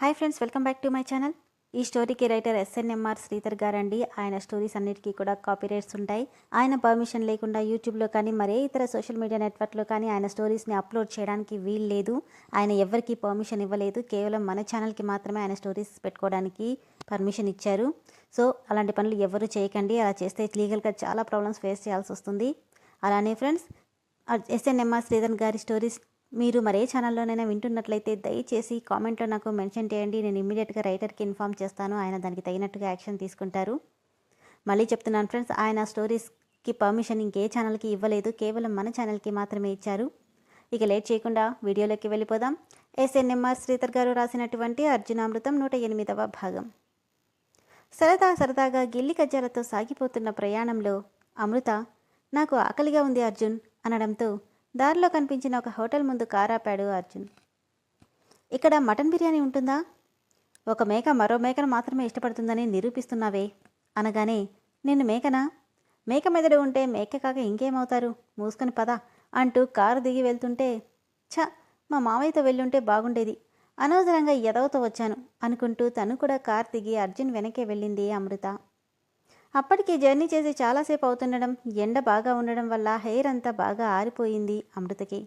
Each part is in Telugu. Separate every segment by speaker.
Speaker 1: Hi friends welcome back to my channel. ఈ స్టోరీకి రైటర్ ఎస్ఎన్ఎంఆర్ శ్రీధర్ గారండి. ఆయన స్టోరీస్ అన్నిటికీ కూడా కాపీరైట్స్ ఉంటాయి. ఆయన పర్మిషన్ లేకుండా యూట్యూబ్లో కానీ మరే ఇతర సోషల్ మీడియా నెట్వర్క్లో కానీ ఆయన స్టోరీస్ని అప్లోడ్ చేయడానికి వీలు లేదు. ఆయన ఎవరికి పర్మిషన్ ఇవ్వలేదు. కేవలం మన ఛానల్కి మాత్రమే ఆయన స్టోరీస్ పెట్టుకోవడానికి పర్మిషన్ ఇచ్చారు. సో అలాంటి పనులు ఎవరు చేయకండి. అలా చేస్తే లీగల్గా చాలా ప్రాబ్లమ్స్ ఫేస్ చేయాల్సి వస్తుంది. అలానే ఫ్రెండ్స్ ఎస్ఎన్ఎంఆర్ శ్రీధర్ గారి స్టోరీస్ మీరు మరే ఛానల్లోనైనా వింటున్నట్లయితే దయచేసి కామెంట్లో నాకు మెన్షన్ చేయండి. నేను ఇమ్మీడియట్గా రైటర్కి ఇన్ఫామ్ చేస్తాను. ఆయన దానికి తగినట్టుగా యాక్షన్ తీసుకుంటారు. మళ్ళీ చెప్తున్నాను ఫ్రెండ్స్ ఆయన స్టోరీస్కి పర్మిషన్ ఇంకే ఛానల్కి ఇవ్వలేదు. కేవలం మన ఛానల్కి మాత్రమే ఇచ్చారు. ఇక లేట్ చేయకుండా వీడియోలోకి వెళ్ళిపోదాం. ఎస్ఎన్ఎంఆర్ శ్రీధర్ గారు రాసినటువంటి అర్జునామృతం నూట ఎనిమిదవ భాగం. సరదా సరదాగా గిల్లి కజ్జాలతో సాగిపోతున్న ప్రయాణంలో అమృత నాకు ఆకలిగా ఉంది అర్జున్ అనడంతో దారిలో కనిపించిన ఒక హోటల్ ముందు కారాపాడు అర్జున్. ఇక్కడ మటన్ బిర్యానీ ఉంటుందా? ఒక మేక మరో మేకను మాత్రమే ఇష్టపడుతుందని నిరూపిస్తున్నావే అనగానే నేను మేకనా? మేక మెదడు ఉంటే మేక కాక ఇంకేమవుతారు? మూసుకొని పద అంటూ కారు దిగి వెళ్తుంటే ఛ మా మామయ్యతో వెళ్ళుంటే బాగుండేది. అనవసరంగా ఎదవతో వచ్చాను అనుకుంటూ తను కూడా కార్ దిగి అర్జున్ వెనకే వెళ్ళింది అమృత. అప్పటికి జర్నీ చేసి చాలాసేపు అవుతుండడం ఎండ బాగా ఉండడం వల్ల హెయిర్ అంతా బాగా ఆరిపోయింది అమృతకి.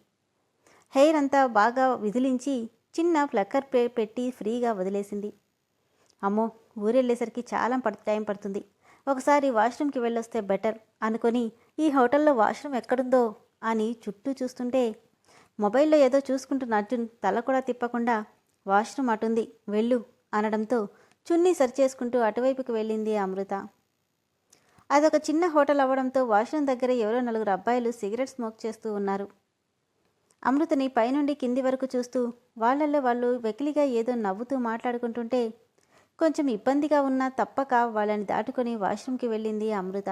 Speaker 1: హెయిర్ అంతా బాగా విదిలించి చిన్న ఫ్లక్కర్ పెట్టి ఫ్రీగా వదిలేసింది. అమ్మో ఊరెళ్ళేసరికి చాలా పడు టైం పడుతుంది. ఒకసారి వాష్రూమ్కి వెళ్ళొస్తే బెటర్ అనుకొని ఈ హోటల్లో వాష్రూమ్ ఎక్కడుందో అని చుట్టూ చూస్తుంటే మొబైల్లో ఏదో చూసుకుంటున్న అర్జున్ తల కూడా తిప్పకుండా వాష్రూమ్ అటుంది వెళ్ళు అనడంతో చున్నీ సరి చేసుకుంటూ అటువైపుకి వెళ్ళింది అమృత. అదొక చిన్న హోటల్ అవ్వడంతో వాష్రూమ్ దగ్గర ఎవరో నలుగురు అబ్బాయిలు సిగరెట్ స్మోక్ చేస్తూ ఉన్నారు. అమృతని పైనుండి కింది వరకు చూస్తూ వాళ్ళల్లో వాళ్ళు వెకిలిగా ఏదో నవ్వుతూ మాట్లాడుకుంటుంటే కొంచెం ఇబ్బందిగా ఉన్నా తప్పక వాళ్ళని దాటుకొని వాష్రూమ్కి వెళ్ళింది అమృత.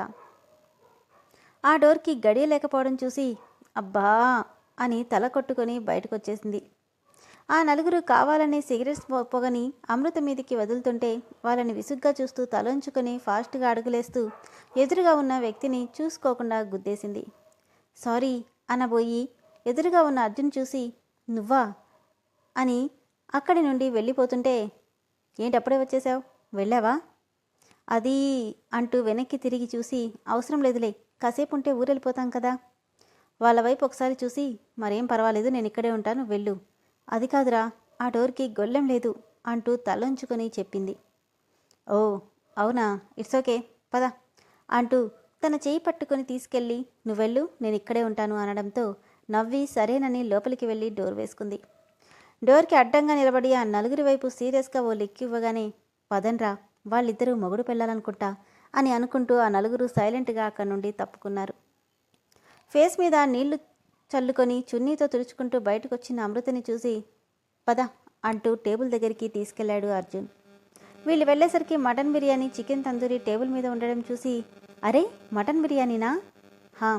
Speaker 1: ఆ డోర్కి గడియ లేకపోవడం చూసి అబ్బా అని తల కొట్టుకొని బయటకు వచ్చేసింది ఆ నలుగురు కావాలని సిగరెట్స్ పొగని అమృత మీదికి వదులుతుంటే వాళ్ళని విసుగ్గా చూస్తూ తలంచుకొని ఫాస్ట్గా అడుగులేస్తూ ఎదురుగా ఉన్న వ్యక్తిని చూసుకోకుండా గుద్దేసింది. సారీ అనబోయి ఎదురుగా ఉన్న అర్జున్ చూసి నువ్వా? అని అక్కడి నుండి వెళ్ళిపోతుంటే ఏంటప్పుడే వచ్చేసావు? వెళ్ళావా? అది అంటూ వెనక్కి తిరిగి చూసి అవసరం లేదులే కాసేపు ఉంటే ఊరెళ్ళిపోతాం కదా. వాళ్ళ వైపు ఒకసారి చూసి మరేం పర్వాలేదు నేను ఇక్కడే ఉంటాను వెళ్ళు. అది కాదురా ఆ డోర్కి గొల్లెం లేదు అంటూ తలంచుకొని చెప్పింది. ఓ అవునా ఇట్స్ ఓకే పద అంటూ తన చేయి పట్టుకొని తీసుకెళ్ళి నువ్వెళ్ళు నేను ఇక్కడే ఉంటాను అనడంతో నవ్వి సరేనని లోపలికి వెళ్ళి డోర్ వేసుకుంది. డోర్కి అడ్డంగా నిలబడి ఆ నలుగురి వైపు సీరియస్గా ఓ లెక్కి ఇవ్వగానే పదన్రా వాళ్ళిద్దరూ మొగుడు పెళ్ళాలనుకుంటా అని అనుకుంటూ ఆ నలుగురు సైలెంట్గా అక్కడి నుండి తప్పుకున్నారు. ఫేస్ మీద నీళ్ళు చల్లుకొని చున్నీతో తుడుచుకుంటూ బయటకు వచ్చిన అమృతని చూసి పద అంటూ టేబుల్ దగ్గరికి తీసుకెళ్ళాడు అర్జున్. వీళ్ళు వెళ్ళేసరికి mutton biryani chicken tandoori table మీద ఉండడం చూసి అరే మటన్ బిర్యానీనా? హా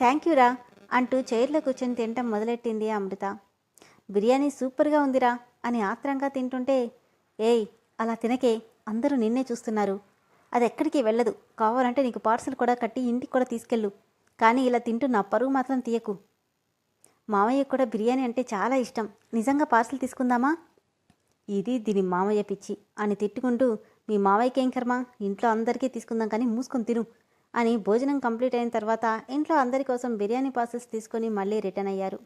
Speaker 1: థ్యాంక్ యూరా అంటూ చైర్లో కూర్చొని తినటం మొదలెట్టింది అమృత. బిర్యానీ సూపర్గా ఉందిరా అని ఆత్రంగా తింటుంటే ఏయ్ అలా తినకే అందరూ నిన్నే చూస్తున్నారు. అది ఎక్కడికి వెళ్ళదు కావాలంటే నీకు పార్సల్ కూడా కట్టి ఇంటికి కూడా తీసుకెళ్ళు. కానీ ఇలా తింటూ నా పరువు మాత్రం తీయకు. మామయ్య కూడా బిర్యానీ అంటే చాలా ఇష్టం. నిజంగా పార్సల్ తీసుకుందామా? ఇది దీని మామయ్య పిచ్చి అని తిట్టుకుంటూ మీ మావయ్యకేం కర్మ? ఇంట్లో అందరికీ తీసుకుందాం కానీ మూసుకొని తిను అని భోజనం కంప్లీట్ అయిన తర్వాత ఇంట్లో అందరి కోసం బిర్యానీ పార్సల్స్ తీసుకొని మళ్ళీ రిటర్న్ అయ్యారు.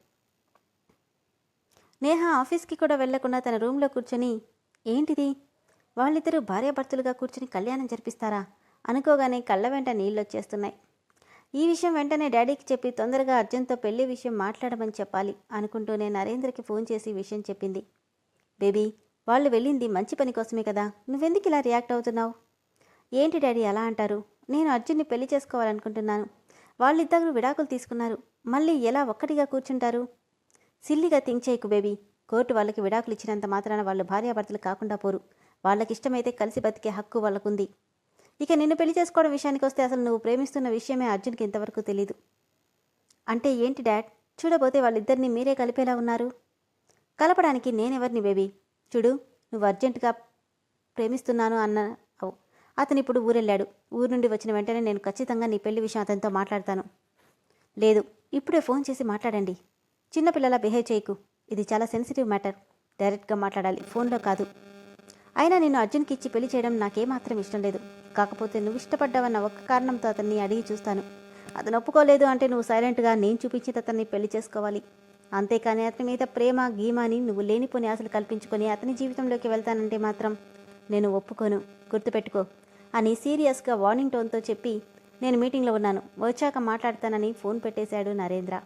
Speaker 1: నేహ ఆఫీస్కి కూడా వెళ్ళకుండా తన రూమ్లో కూర్చొని ఏంటిది? వాళ్ళిద్దరూ భార్యాభర్తలుగా కూర్చుని కళ్యాణం జరిపిస్తారా? అనుకోగానే కళ్ళ వెంట నీళ్ళొచ్చేస్తున్నాయి. ఈ విషయం వెంటనే డాడీకి చెప్పి తొందరగా అర్జున్తో పెళ్ళి విషయం మాట్లాడమని చెప్పాలి అనుకుంటూనే నరేంద్రకి ఫోన్ చేసి విషయం చెప్పింది. బేబీ వాళ్ళు వెళ్ళింది మంచి పని కోసమే కదా. నువ్వెందుకు ఇలా రియాక్ట్ అవుతున్నావు? ఏంటి డాడీ అలా అంటారు? నేను అర్జున్ని పెళ్ళి చేసుకోవాలనుకుంటున్నాను. వాళ్ళిద్దరూ విడాకులు తీసుకున్నారు. మళ్ళీ ఎలా ఒక్కటిగా కూర్చుంటారు? సిల్లిగా థింక్ చేయకు బేబీ. కోర్టు వాళ్ళకి విడాకులు ఇచ్చినంత మాత్రాన వాళ్ళు భార్యాభర్తలు కాకుండా పోరు. వాళ్ళకి ఇష్టమైతే కలిసి బతికే హక్కు వాళ్ళకుంది. ఇక నిన్ను పెళ్ళి చేసుకోవడం విషయానికి వస్తే అసలు నువ్వు ప్రేమిస్తున్న విషయమే అర్జున్కి ఇంతవరకు తెలీదు. అంటే ఏంటి డాడ్? చూడబోతే వాళ్ళిద్దరిని మీరే కలిపేలా ఉన్నారు? కలపడానికి నేనెవరిని బేబీ? చూడు నువ్వు అర్జెంటుగా ప్రేమిస్తున్నాను అన్న అతను ఇప్పుడు ఊరెళ్ళాడు. ఊరు నుండి వచ్చిన వెంటనే నేను ఖచ్చితంగా నీ పెళ్ళి విషయం అతనితో మాట్లాడతాను. లేదు ఇప్పుడే ఫోన్ చేసి మాట్లాడండి. చిన్నపిల్లలా బిహేవ్ చేయకు. ఇది చాలా సెన్సిటివ్ మ్యాటర్. డైరెక్ట్గా మాట్లాడాలి. ఫోన్లో కాదు. అయినా నేను అర్జున్కి ఇచ్చి పెళ్ళి చేయడం నాకేమాత్రం ఇష్టం లేదు. కాకపోతే నువ్వు ఇష్టపడ్డావన్న ఒక్క కారణంతో అతన్ని అడిగి చూస్తాను. అతను ఒప్పుకోలేదు అంటే నువ్వు సైలెంట్గా నేను చూపించి అతన్ని పెళ్ళి చేసుకోవాలి. అంతేకాని అతని మీద ప్రేమ గీమాని నువ్వు లేనిపోని ఆశలు కల్పించుకొని అతని జీవితంలోకి వెళ్తానంటే మాత్రం నేను ఒప్పుకోను. గుర్తుపెట్టుకో. అని సీరియస్గా వార్నింగ్ టోన్తో చెప్పి నేను మీటింగ్లో ఉన్నాను. వచ్చాక మాట్లాడతానని ఫోన్ పెట్టేశాడు నరేంద్ర.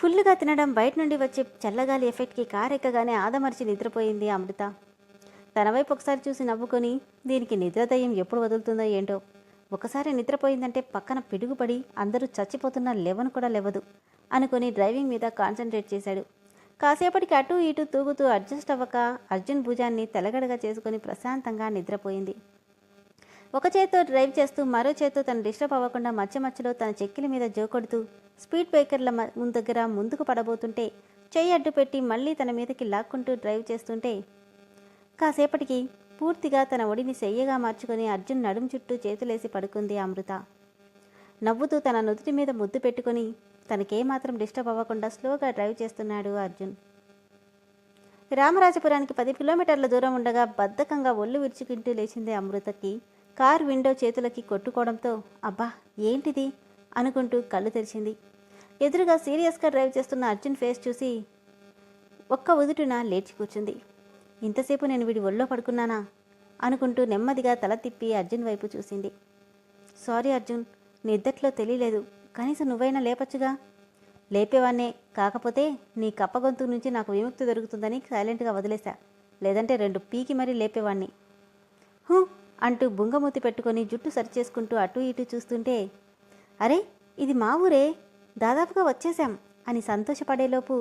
Speaker 1: ఫుల్లుగా తినడం బయట నుండి వచ్చే చల్లగాలి ఎఫెక్ట్కి కారెక్కగానే ఆదమర్చి నిద్రపోయింది అమృత. తన వైపు ఒకసారి చూసి నవ్వుకొని దీనికి నిద్రదయం ఎప్పుడు వదులుతుందో ఏంటో. ఒకసారి నిద్రపోయిందంటే పక్కన పిడుగుపడి అందరూ చచ్చిపోతున్న లెవను కూడా లేవదు అనుకుని డ్రైవింగ్ మీద కాన్సన్ట్రేట్ చేశాడు. కాసేపటికి అటు ఇటు తూగుతూ అడ్జస్ట్ అవ్వక అర్జున్ భుజాన్ని తెలగడగా చేసుకుని ప్రశాంతంగా నిద్రపోయింది. ఒక చేత్తో డ్రైవ్ చేస్తూ మరో చేత్తో తను డిస్టర్బ్ అవ్వకుండా మధ్య మధ్యలో తన చెక్కిల మీద జోకొడుతూ స్పీడ్ బ్రేకర్ల ముందు దగ్గర ముందుకు పడబోతుంటే చెయ్యి అడ్డు పెట్టి మళ్ళీ తన మీదకి లాక్కుంటూ డ్రైవ్ చేస్తుంటే కాసేపటికి పూర్తిగా తన ఒడిని సెయ్యగా మార్చుకొని అర్జున్ నడుం చుట్టూ చేతులేసి పడుకుంది అమృత. నవ్వుతూ తన నుదుటి మీద ముద్దు పెట్టుకుని తనకేమాత్రం డిస్టర్బ్ అవ్వకుండా స్లోగా డ్రైవ్ చేస్తున్నాడు అర్జున్. రామరాజపురానికి పది కిలోమీటర్ల దూరం ఉండగా బద్ధకంగా ఒళ్ళు విరుచుకుంటూ లేచింది అమృతకి. కార్ విండో చేతులకి కొట్టుకోవడంతో అబ్బా ఏంటిది? అనుకుంటూ కళ్ళు తెరిచింది. ఎదురుగా సీరియస్గా డ్రైవ్ చేస్తున్న అర్జున్ ఫేస్ చూసి ఒక్క ఉదుటున లేచి కూర్చుంది. ఇంతసేపు నేను వీడి ఒళ్ళో పడుకున్నానా? అనుకుంటూ నెమ్మదిగా తల తిప్పి అర్జున్ వైపు చూసింది. సారీ అర్జున్ నిద్దట్లో తెలియలేదు. కనీసం నువ్వైనా లేపచ్చుగా. లేపేవాన్నే కాకపోతే నీ కప్పగొంతు నుంచి నాకు విముక్తి దొరుకుతుందని సైలెంట్గా వదిలేశా. లేదంటే రెండు పీకి మరీ లేపేవాణ్ణి హూ అంటూ బుంగమూతి పెట్టుకొని జుట్టు సరిచేసుకుంటూ అటు ఇటు చూస్తుంటే అరే ఇది మా ఊరే దాదాపుగా వచ్చేశాం అని సంతోషపడేలోపు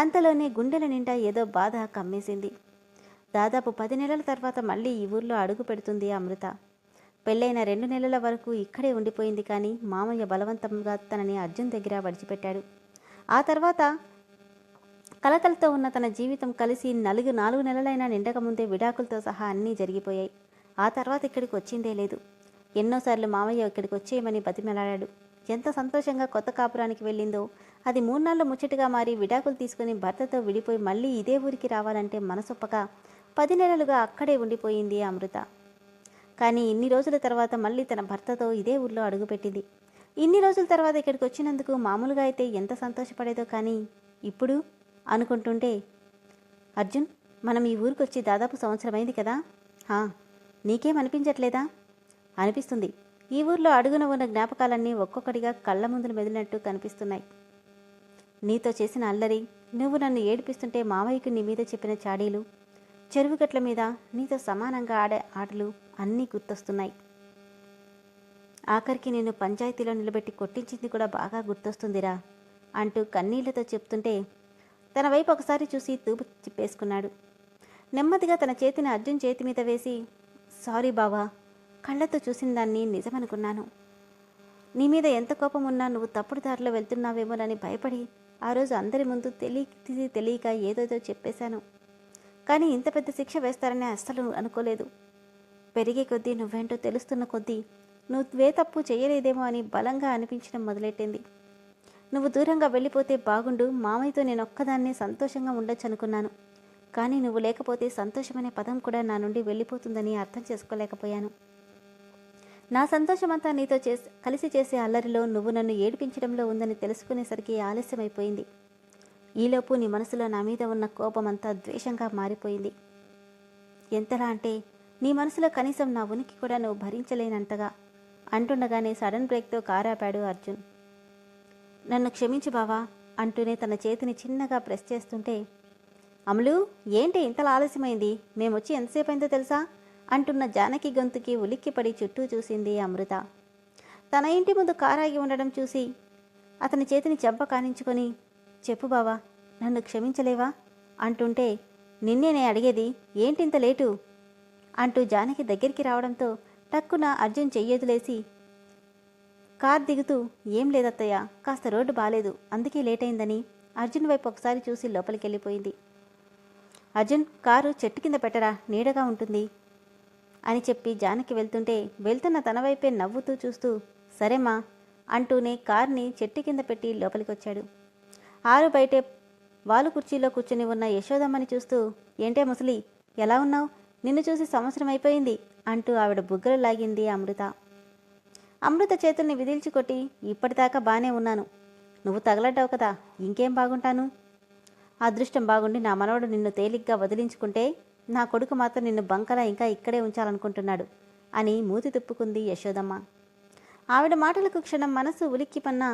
Speaker 1: అంతలోనే గుండెల నిండా ఏదో బాధ కమ్మేసింది. దాదాపు పది నెలల తర్వాత మళ్ళీ ఈ ఊర్లో అడుగు పెడుతుంది అమృత. పెళ్ళైన రెండు నెలల వరకు ఇక్కడే ఉండిపోయింది కానీ మామయ్య బలవంతంగా తనని అర్జున్ దగ్గర విడిచిపెట్టాడు. ఆ తర్వాత కలతలతో ఉన్న తన జీవితం కలిసి నలుగు నాలుగు నెలలైనా నిండక ముందే విడాకులతో సహా అన్నీ జరిగిపోయాయి. ఆ తర్వాత ఇక్కడికి వచ్చిందే లేదు. ఎన్నోసార్లు మామయ్య ఇక్కడికి వచ్చేయమని బతిమెలాడాడు. ఎంత సంతోషంగా కొత్త కాపురానికి వెళ్ళిందో. అది మూన్నాళ్ళు ముచ్చటగా మారి విడాకులు తీసుకుని భర్తతో విడిపోయి మళ్ళీ ఇదే ఊరికి రావాలంటే మనసొప్పక పది నెలలుగా అక్కడే ఉండిపోయింది అమృత. కానీ ఇన్ని రోజుల తర్వాత మళ్ళీ తన భర్తతో ఇదే ఊర్లో అడుగుపెట్టింది ఇన్ని రోజుల తర్వాత ఇక్కడికి వచ్చినందుకు మామూలుగా అయితే ఎంత సంతోషపడేదో కానీ ఇప్పుడు అనుకుంటుంటే అర్జున్ మనం ఈ ఊరికి వచ్చి దాదాపు సంవత్సరమైంది కదా? నీకేమనిపించట్లేదా? నీకేం అనిపించట్లేదా అనిపిస్తుంది. ఈ ఊర్లో అడుగున ఉన్న జ్ఞాపకాలన్నీ ఒక్కొక్కటిగా కళ్ళ ముందులు మెదిలినట్టు కనిపిస్తున్నాయి. నీతో చేసిన అల్లరి నువ్వు నన్ను ఏడిపిస్తుంటే మావయ్యకు నీ మీద చెప్పిన చాడీలు చెరువు గట్ల మీద నీతో సమానంగా ఆడే ఆటలు అన్నీ గుర్తొస్తున్నాయి. ఆఖరికి నేను పంచాయతీలో నిలబెట్టి కొట్టించింది కూడా బాగా గుర్తొస్తుందిరా అంటూ కన్నీళ్ళతో చెప్తుంటే తన వైపు ఒకసారి చూసి తూపు తిప్పేసుకున్నాడు. నెమ్మదిగా తన చేతిని అర్జున్ చేతి మీద వేసి సారీ బావా కళ్ళతో చూసిన దాన్ని నిజమనుకున్నాను. నీ మీద ఎంత కోపం ఉన్నా నువ్వు తప్పుడు దారిలో వెళ్తున్నావేమోనని భయపడి ఆ రోజు అందరి ముందు తెలియ తెలియక ఏదోదో చెప్పేశాను. కానీ ఇంత పెద్ద శిక్ష వేస్తారని అస్సలు అనుకోలేదు. పెరిగే కొద్దీ నువ్వేంటో తెలుస్తున్న కొద్దీ నువ్వే తప్పు చేయలేదేమో అని బలంగా అనిపించడం మొదలెట్టింది. నువ్వు దూరంగా వెళ్ళిపోతే బాగుండు మామయ్యతో నేను ఒక్కదాన్నే సంతోషంగా ఉండొచ్చు అనుకున్నాను కానీ నువ్వు లేకపోతే సంతోషమనే పదం కూడా నా నుండి వెళ్ళిపోతుందని అర్థం చేసుకోలేకపోయాను. నా సంతోషమంతా నీతో చేసి కలిసి చేసే అల్లరిలో నువ్వు నన్ను ఏడిపించడంలో ఉందని తెలుసుకునేసరికి ఆలస్యమైపోయింది. ఈలోపు నీ మనసులో నా మీద ఉన్న కోపమంతా ద్వేషంగా మారిపోయింది. ఎంతలా అంటే నీ మనసులో కనీసం నా ఉనికి కూడా నువ్వు భరించలేనంతగా అంటుండగానే సడన్ బ్రేక్తో కారాపాడు అర్జున్. నన్ను క్షమించు బావా అంటూనే తన చేతిని చిన్నగా ప్రెస్ చేస్తుంటే అమలు ఏంటి ఇంతలా ఆలస్యమైంది? మేమొచ్చి ఎంతసేపు అయిందో తెలుసా? అంటున్న జానకి గొంతుకి ఉలిక్కిపడి చుట్టూ చూసింది అమృత. తన ఇంటి ముందు కారాగి ఉండడం చూసి అతని చేతిని చెంప కానించుకొని చెప్పు బావా నన్ను క్షమించలేవా అంటుంటే నిన్నేనే అడిగేది ఏంటింత లేటు అంటూ జానకి దగ్గరికి రావడంతో టక్కున అర్జున్ చెయ్యొదిలేసి కార్ దిగుతూ ఏం లేదత్తయ్య కాస్త రోడ్డు బాలేదు అందుకే లేట్ అయిందని అర్జున్ వైపు ఒకసారి చూసి లోపలికి వెళ్ళిపోయింది అర్జున్ కారు చెట్టు కింద పెట్టరా నీడగా ఉంటుంది అని చెప్పి జానకి వెళ్తుంటే వెళ్తున్న తన వైపే నవ్వుతూ చూస్తూ సరేమ్మా అంటూనే కార్ని చెట్టు కింద పెట్టి లోపలికొచ్చాడు. ఆరు బయటే వాలు కుర్చీలో కూర్చుని ఉన్న యశోదమ్మని చూస్తూ ఏంటే ముసలి ఎలా ఉన్నావు? నిన్ను చూసి సంవత్సరం అయిపోయింది అంటూ ఆవిడ బుగ్గలు లాగింది అమృత. అమృత చేతుల్ని విదిల్చి కొట్టి ఇప్పటిదాకా బానే ఉన్నాను. నువ్వు తగలడ్డావు కదా ఇంకేం బాగుంటాను? అదృష్టం బాగుండి నా మనవడు నిన్ను తేలిగ్గా వదిలించుకుంటే నా కొడుకు మాత్రం నిన్ను బంకలా ఇంకా ఇక్కడే ఉంచాలనుకుంటున్నాడు అని మూతి తిప్పుకుంది యశోదమ్మ. ఆవిడ మాటలకు క్షణం మనసు ఉలిక్కిపన్న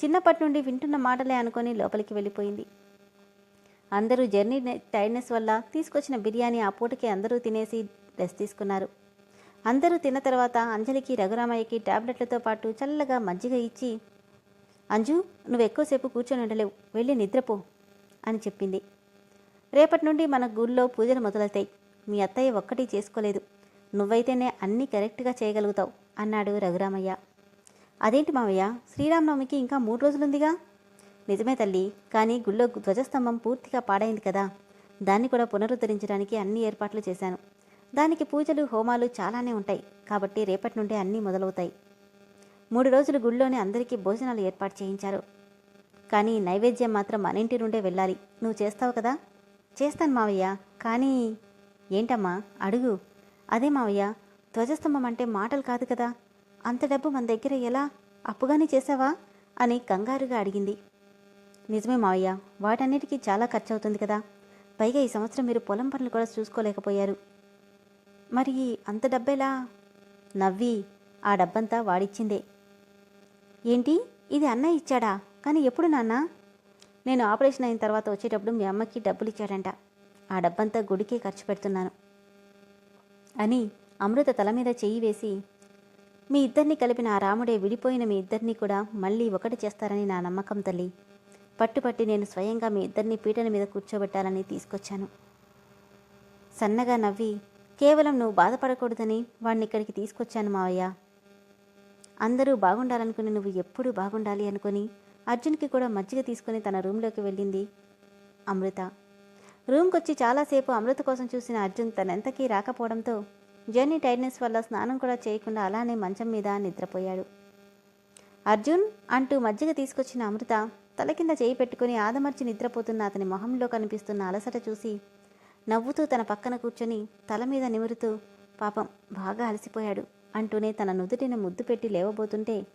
Speaker 1: చిన్నప్పటి నుండి వింటున్న మాటలే అనుకొని లోపలికి వెళ్ళిపోయింది. అందరూ జర్నీ టైర్నెస్ వల్ల తీసుకొచ్చిన బిర్యానీ ఆ పూటకి అందరూ తినేసి రెస్ట్ తీసుకున్నారు. అందరూ తిన్న తర్వాత అంజలికి రఘురామయ్యకి టాబ్లెట్లతో పాటు చల్లగా మజ్జిగ ఇచ్చి అంజు నువ్వు ఎక్కువసేపు కూర్చొని ఉండలేవు వెళ్ళి నిద్రపో. అని చెప్పింది. రేపటి నుండి మన గుళ్ళో పూజలు మొదలవుతాయి. మీ అత్తయ్య ఒక్కటి చేసుకోలేదు. నువ్వైతేనే అన్నీ కరెక్ట్గా చేయగలుగుతావు అన్నాడు రఘురామయ్య. అదేంటి మావయ్య? శ్రీరామనవమికి ఇంకా మూడు రోజులుందిగా? నిజమే తల్లి కానీ గుళ్ళో ధ్వజస్తంభం పూర్తిగా పాడైంది కదా. దాన్ని కూడా పునరుద్ధరించడానికి అన్ని ఏర్పాట్లు చేశాను. దానికి పూజలు హోమాలు చాలానే ఉంటాయి. కాబట్టి రేపటి నుండి అన్నీ మొదలవుతాయి. మూడు రోజులు గుళ్ళోనే అందరికీ భోజనాలు ఏర్పాటు చేయించారు. కానీ నైవేద్యం మాత్రం మన ఇంటి నుండే వెళ్ళాలి. నువ్వు చేస్తావు కదా? చేస్తాను మావయ్య కానీ ఏంటమ్మా? అడుగు. అదే మావయ్య ధ్వజస్తంభం అంటే మాటలు కాదు కదా. అంత డబ్బు మన దగ్గర ఎలా? అప్పుగానే చేసావా? అని కంగారుగా అడిగింది. నిజమే మావయ్య వాటన్నిటికీ చాలా ఖర్చు అవుతుంది కదా. పైగా ఈ సంవత్సరం మీరు పొలం పనులు కూడా చూసుకోలేకపోయారు. మరి అంత డబ్బెలా? నవ్వి ఆ డబ్బంతా వాడిచ్చిందే. ఏంటి? ఇది అన్నయ్య ఇచ్చాడా? కానీ ఎప్పుడు నాన్న? నేను ఆపరేషన్ అయిన తర్వాత వచ్చేటప్పుడు మీ అమ్మకి డబ్బులు ఇచ్చాడంట. ఆ డబ్బంతా గుడికే ఖర్చు పెడుతున్నాను. అని అమృత తల మీద చెయ్యి వేసి మీ ఇద్దరిని కలిపిన ఆ రాముడే విడిపోయిన మీ ఇద్దరిని కూడా మళ్ళీ ఒకటి చేస్తారని నా నమ్మకం తల్లి. పట్టుపట్టి నేను స్వయంగా మీ ఇద్దరిని పీటల మీద కూర్చోబెట్టాలని తీసుకొచ్చాను. సన్నగా నవ్వి కేవలం నువ్వు బాధపడకూడదని వాడిని ఇక్కడికి తీసుకొచ్చాను మావయ్య. అందరూ బాగుండాలనుకుని నువ్వు ఎప్పుడూ బాగుండాలి అనుకుని అర్జున్కి కూడా మజ్జిగ తీసుకుని తన రూమ్లోకి వెళ్ళింది. అమృత. రూమ్కొచ్చి చాలాసేపు అమృత కోసం చూసిన అర్జున్ తనెంతకీ రాకపోవడంతో జర్నీ టైర్నెస్ వల్ల స్నానం కూడా చేయకుండా అలానే మంచం మీద నిద్రపోయాడు. అర్జున్ అంటూ మజ్జిగ తీసుకొచ్చిన అమృత తల కింద చేయి పెట్టుకుని ఆదమర్చి నిద్రపోతున్న అతని మొహంలో కనిపిస్తున్న అలసట చూసి నవ్వుతూ తన పక్కన కూర్చొని తల మీద నిమురుతూ పాపం బాగా అలసిపోయాడు అంటూనే తన నుదుటిని ముద్దు పెట్టి లేవబోతుంటే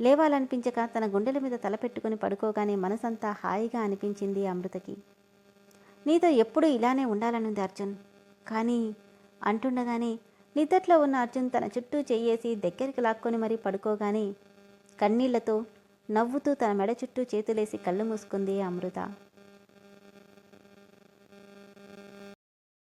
Speaker 1: లేవాలనిపించక తన గుండెల మీద తలపెట్టుకుని పడుకోగానే మనసంతా హాయిగా అనిపించింది అమృతకి. నీతో ఎప్పుడూ ఇలానే ఉండాలనుంది అర్జున్. కానీ అంటుండగానే నిద్దట్లో ఉన్న అర్జున్ తన చుట్టూ చెయ్యేసి దగ్గరికి లాక్కొని మరీ పడుకోగానే కన్నీళ్ళతో నవ్వుతూ తన మెడ చుట్టూ చేతులేసి కళ్ళు మూసుకుంది అమృత.